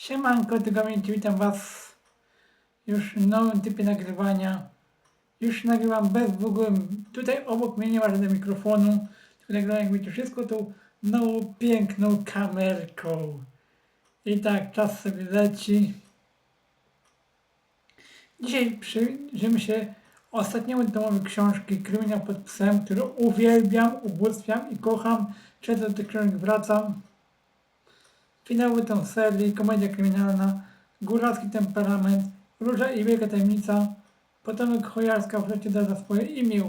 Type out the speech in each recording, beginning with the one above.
Siemanko, tygodniu, witam Was już w nowym typie nagrywania. Już nagrywam bez w ogóle, tutaj obok mnie nie ma żadnego mikrofonu, tylko nagrywam jak wiecie wszystko tą nową piękną kamerką. I tak, czas sobie leci. Dzisiaj przyjrzymy się ostatniemu tomowi książki Kryminał pod psem, który uwielbiam, ubóstwiam i kocham. Często do tych książek wracam. Finały tą serii, komedia kryminalna, góralski temperament, róża i wielka tajemnica, potomek Chojarska w lecie da swoje imię.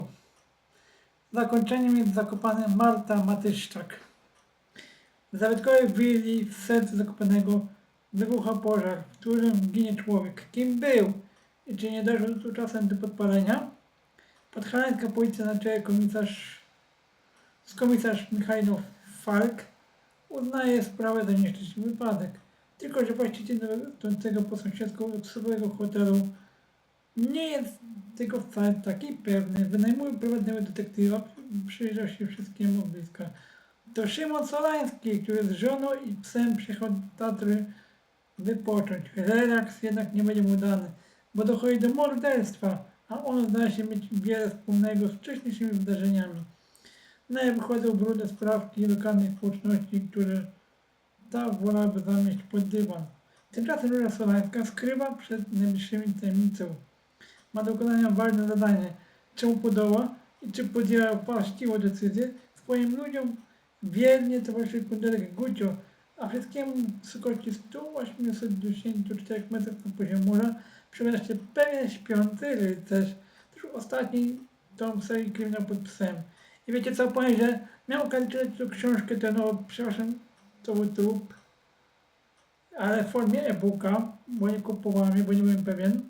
Zakończeniem jest zakopany Marta Matyszczak. W zabytkowej willi w sercu Zakopanego wybucha pożar, w którym ginie człowiek. Kim był? I czy nie doszło tu czasem do podpalenia? Podhalańska policja na czele komisarz, z komisarz Michał Falk uznaje sprawę za nieszczęśliwy wypadek. Tylko, że właściciel stojącego po sąsiedzku luksusowego hotelu nie jest tego wcale taki pewny. Wynajmuje prywatnego detektywa, przyjrzał się wszystkiemu bliska. To Szymon Solański, który z żoną i psem przyjechał do Tatry wypocząć. Relaks jednak nie będzie mu dany, bo dochodzi do morderstwa, a on zdaje się mieć wiele wspólnego z wcześniejszymi wydarzeniami. Na nie wychodzą brudne sprawki lokalnej społeczności, które ta wolałaby zamieść pod dywan. Tymczasem Róża Solańska skrywa przed najbliższymi tajemnicą. Ma do wykonania ważne zadanie. Czemu podoła i czy podjęła właściwą decyzję? Swoim ludziom wiernie towarzyszy kundelek Gucio, a wszystkiemu w wysokości 184 metrów na poziomie morza przygląda się pewien śpiący rycerz. Już ostatni tom serii Kryminał pod psem. Wiecie co, powiem, że miałem okazję czytać tę książkę, to no, przepraszam, to był trup, ale w formie e-booka, bo nie kupowałem bo nie byłem pewien.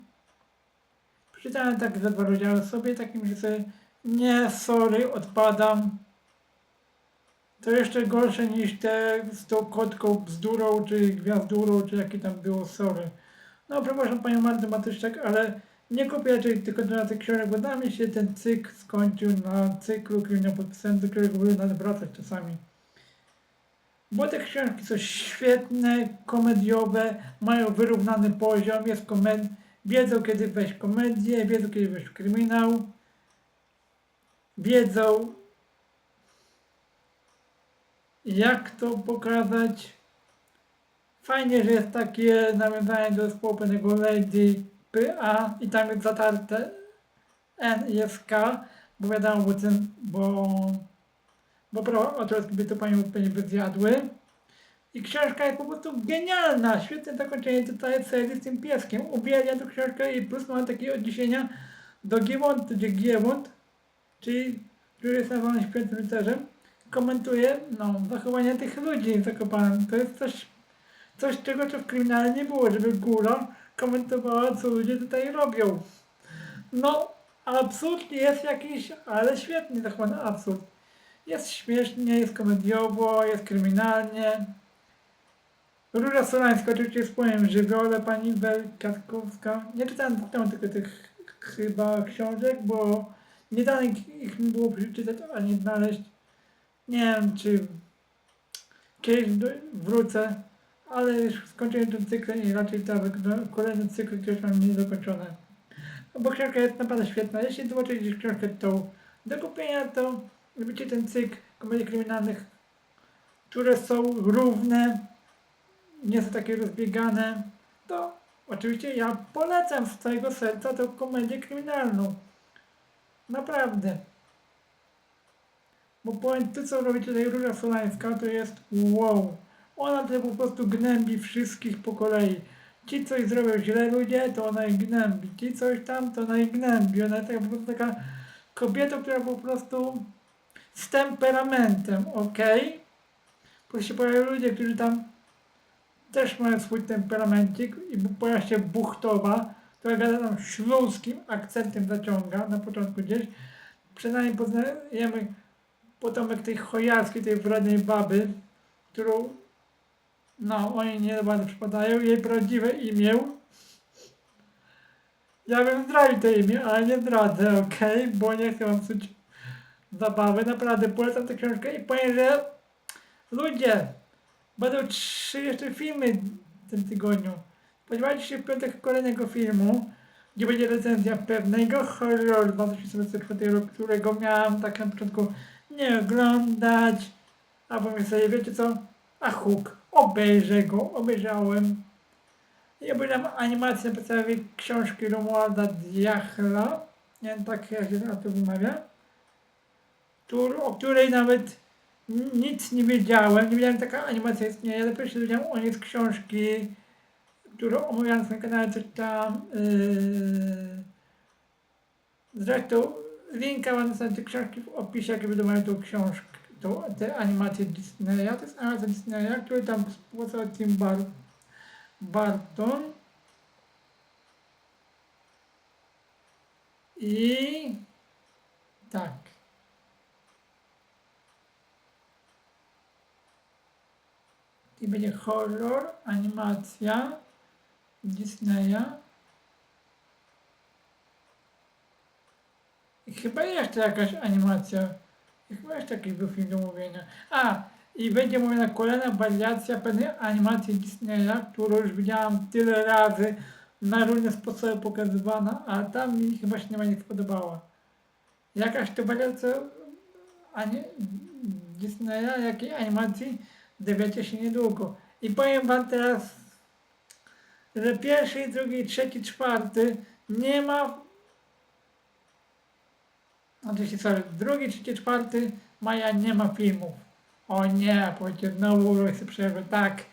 Przeczytałem tak za dwa rozdziały sobie, takim, że sobie, nie, sorry, odpadam. To jeszcze gorsze niż te z tą kotką bzdurą, czy gwiazdurą, czy jakie tam było, sorry. No, przepraszam panią Martę ale nie kupię raczej tylko dla tych książek, bo dla mnie się ten cykl skończył na cyklu Kryminał pod psem, do którego były nawet wracać czasami. Bo te książki są świetne, komediowe, mają wyrównany poziom, jest komed... wiedzą kiedy wejść komedię, wiedzą kiedy wejść kryminał, wiedzą jak to pokazać. Fajnie, że jest takie nawiązanie do zespołu pewnego Lady PA i tam jest zatarte N jest K, bo wiadomo, bo, bo, prawa autorskie to panią by zjadły. I książka jest po prostu genialna, świetne zakończenie tutaj serii z tym pieskiem. Uwielbiam tę książkę i plus mam takie odniesienia do Giewont, gdzie Giewont, czyli który jest nazwany świętym rycerzem, komentuje no, zachowania tych ludzi zakopanych. To jest coś, coś czego to w kryminale nie było, żeby góra komentowała, co ludzie tutaj robią. No, absurd jest jakiś, ale świetnie zachowany absurd. Jest śmiesznie, jest komediowo, jest kryminalnie. Róża Solańska oczywiście w swoim żywiole, pani Welkatkowska. Nie czytałem tylko tych chyba książek, bo nie dano ich, ich mi było przeczytać ani znaleźć. Nie wiem, czy kiedyś wrócę, ale już skończyłem ten cykl i raczej ta, kolejny cykl już mam niedokończony. No bo książka jest naprawdę świetna. Jeśli zobaczycie książkę tą do kupienia, to lubicie ten cykl komedii kryminalnych, które są równe, nie są takie rozbiegane, to oczywiście ja polecam z całego serca tę komedię kryminalną. Naprawdę. Bo powiem, to co robi tutaj Róża Solańska, to jest wow. Ona tutaj po prostu gnębi wszystkich po kolei. Ci coś zrobią źle ludzie, to ona ich gnębi. Ci coś tam, to ona ich gnębi. Ona jest taka, po prostu taka kobieta, która po prostu z temperamentem, ok? Bo się pojawiają ludzie, którzy tam też mają swój temperamencik i pojawia się Buchtowa, która gada tam śląskim akcentem zaciąga na początku gdzieś. Przynajmniej poznajemy potomek tej chojarskiej, tej wrednej baby, którą no, oni nie bardzo przypadają. Jej prawdziwe imię. Ja bym zdradził to imię, ale nie zdradzę, ok? Bo nie chcę wam psuć zabawy. Naprawdę polecam tę książkę i powiem, że ludzie, będą trzy jeszcze filmy tym tygodniu. Spodziewajcie się w piątek kolejnego filmu, gdzie będzie recenzja pewnego horroru 2024 roku, którego miałem tak na początku nie oglądać. A powiem sobie, wiecie co? A huk, obejrzę go, obejrzałem. I obejrzałem animację na podstawie książki Romualda Diachla. Nie wiem, tak jak się to wymawia. Któr- o której nawet nic nie wiedziałem. Nie wiedziałem, taka animacja istnieje. Dopiero się dowiedziałem o niej z książki, którą omawiałem na kanale, coś tam. Yy... Zresztą linka mam na te książki w opisie, jak będą tą książkę, tą, te animacje Disneya. To jest animacja Disneya, który tam współpracował Tim Bar Barton. I tak. I będzie horror, animacja Disneya. I chyba jeszcze jakaś animacja. Chyba jeszcze jakiś był film do mówienia. A, i będzie mówiona kolejna wariacja pewnej animacji Disneya, którą już widziałam tyle razy na różne sposoby pokazywana, a tam mi chyba się nie spodobała. Jakaś to wariacja ani, Disneya, jakiej animacji dowiecie się niedługo. I powiem wam teraz, że pierwszy, drugi, trzeci, czwarty nie ma znaczy się sorry, drugi, trzeci, czwarty maja nie ma filmów. O nie, powiecie znowu robię sobie przerwę. Tak,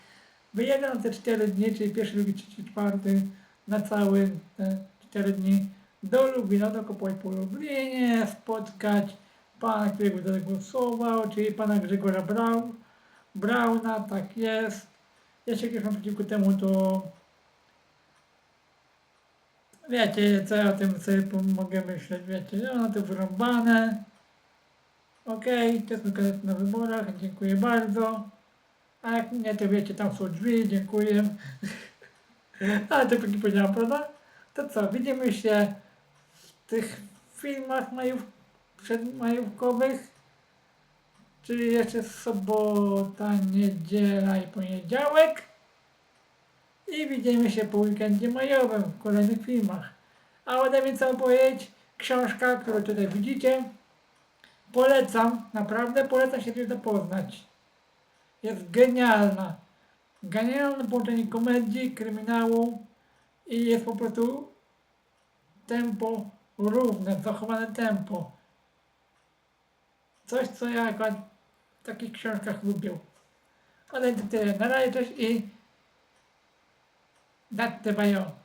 wyjedę na te 4 dni, czyli pierwszy, drugi, trzeci, czwarty, na cały te 4 dni do Lublina, do kopać po Lublinie, spotkać pana, który by głosował, czyli pana Grzegorza Braun, Brauna, tak jest. Jeszcze jakieś mam przeciwko temu, to wiecie, co ja o tym sobie mogę myśleć, wiecie, na to wyrąbane. Okej, mój kandydat na wyborach, dziękuję bardzo. A jak nie, to wiecie, tam są drzwi, dziękuję. Ale to nie powiedziałam, prawda? To co, widzimy się w tych filmach majów, przedmajówkowych, czyli jeszcze sobota, niedziela i poniedziałek. I widzimy się po weekendzie majowym w kolejnych filmach. A ode mnie co powiedzieć, książka, którą tutaj widzicie, polecam, naprawdę polecam się to poznać. Jest genialna. Genialne połączenie komedii, kryminału i jest po prostu tempo równe, zachowane tempo. Coś, co ja akurat w takich książkach lubię. Ale to tyle. Na razie cześć i だってばよ。